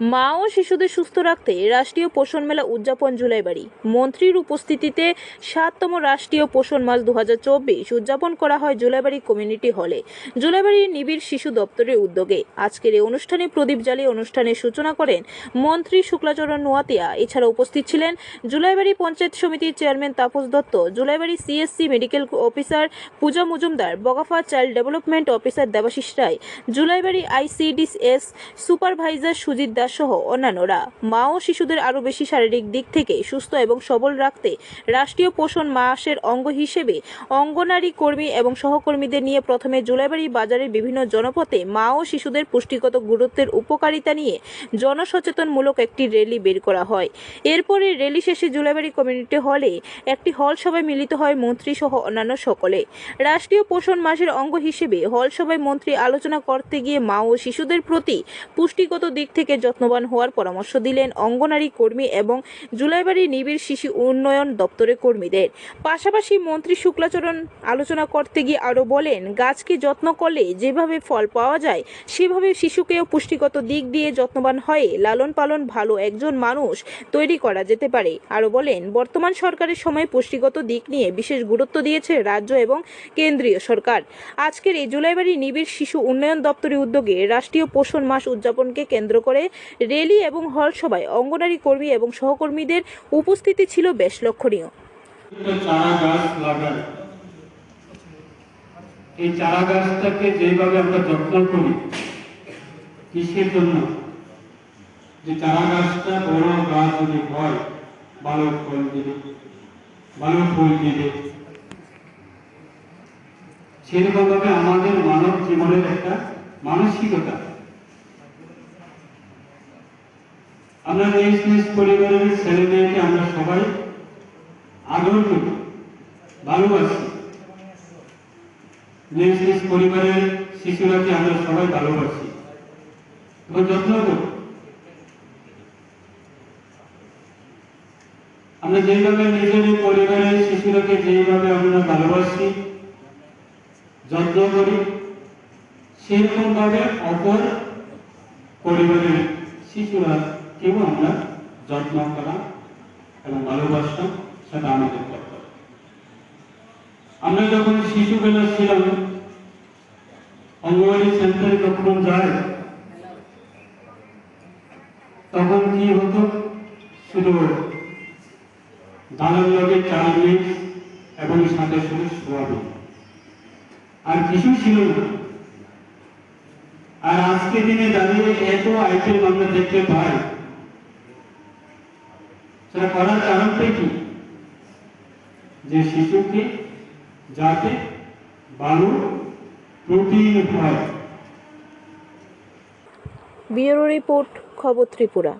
মা ও শিশুদের সুস্থ রাখতে রাষ্ট্রীয় পোষণ মেলা উদযাপন জুলাইবাড়ি। মন্ত্রীর উপস্থিতিতে সাততম রাষ্ট্রীয় পোষণ মাস দু হাজার চব্বিশ উদযাপন করা হয় জুলাইবাড়ি কমিউনিটি হলে। জুলাইবাড়ি নিবিড় শিশু দপ্তরের উদ্যোগে আজকের এই অনুষ্ঠানে প্রদীপ জ্বালিয়ে অনুষ্ঠানের সূচনা করেন মন্ত্রী শুক্লাচরণ নোয়াতিয়া। এছাড়া উপস্থিত ছিলেন জুলাইবাড়ি পঞ্চায়েত সমিতির chairman Tapas Dutta, Julaibari CSC medical officer Puja Majumdar, Bagafa child development officer Debashis Roy, Julaibari ICDS supervisor Sujit Das সহ অন্যান্যরা মা ও শিশুদের আরও বেশি শারীরিক দিক থেকে সুস্থ এবং সবল রাখতে রাষ্ট্রীয় পোষণ মাসের অঙ্গ হিসেবে অঙ্গনারী কর্মী এবং সহকর্মীদের নিয়ে প্রথমে জুলাইবাড়ি বাজারের বিভিন্ন জনপথে মা ও শিশুদের পুষ্টিগত গুরুত্বের উপকারিতা নিয়ে জনসচেতনমূলক একটি র্যালি বের করা হয়। এরপরে র্যালি শেষে জুলাইবাড়ি কমিউনিটি হলে একটি হল সভায় মিলিত হয় মন্ত্রী সহ অন্যান্য সকলে। রাষ্ট্রীয় পোষণ মাসের অঙ্গ হিসেবে হল সভায় মন্ত্রী আলোচনা করতে গিয়ে মা ও শিশুদের প্রতি পুষ্টিগত দিক থেকে যত্নবান হওয়ার পরামর্শ দিলেন অঙ্গনারী কর্মী এবং জুলাইবাড়ি নিবিড় শিশু উন্নয়ন দপ্তরের কর্মীদের। পাশাপাশি মন্ত্রী শুক্লাচরণ আলোচনা করতে গিয়ে আরও বলেন, গাছকে যত্ন করলে যেভাবে ফল পাওয়া যায়, সেভাবে শিশুকেও পুষ্টিগত দিক দিয়ে যত্নবান হয়ে লালন পালন ভালো একজন মানুষ তৈরি করা যেতে পারে। আরও বলেন, বর্তমান সরকারের সময় পুষ্টিগত দিক নিয়ে বিশেষ গুরুত্ব দিয়েছে রাজ্য এবং কেন্দ্রীয় সরকার। আজকের এই জুলাইবাড়ি নিবিড় শিশু উন্নয়ন দপ্তরের উদ্যোগে রাষ্ট্রীয় পোষণ মাস উদযাপনকে কেন্দ্র করে রেলি এবং হল সভায় অঙ্গনারী কর্মী এবং সহকর্মীদের উপস্থিতি ছিল বেশ লক্ষণীয়। এই চারা গাছটাকে যেভাবে আমরা যত্ন করি কিসের জন্য, যে চারা গাছটা বড় গাছ যদি হয়, ভালো ফল দিবে, ভালো ফুল দিবে। সেরকম ভাবে আমাদের মানব জীবনের একটা মানসিকতা আমরা নিজ নিজ পরিবারের ছেলে মেয়েকে আমরা সবাই আদর করি ভালোবাসি। নিজ নিজ পরিবারের শিশুরাকে আমরা সবাই ভালোবাসি। এবং যত্ন করি আমরা যেভাবে নিজের পরিবারের শিশুরাকে যেভাবে আমরা ভালোবাসি, যত্ন করি সেরকম ভাবে অপর পরিবারের শিশুরা কেউ আমরা যত্ন করা এবং ভালোবাসা সেটা আমাদের কর্তব্য আমরা যখন শিশুবেলা ছিলাম, অঙ্গনওয়াড়ি সেন্টারে যখন যাই তখন কি হতো? শুধু লগে চাল মিক্স এবং সাথে শুধু সোয়াবিন আর কিছু ছিল না। আর আজকে দিনে দাঁড়িয়ে এত আইটেম আমরা দেখতে পাই। সেটা করার কারণটা কি? যে শিশুকে যাতে ভালো প্রোটিন হয়। ব্যুরো রিপোর্ট খবর ত্রিপুরা।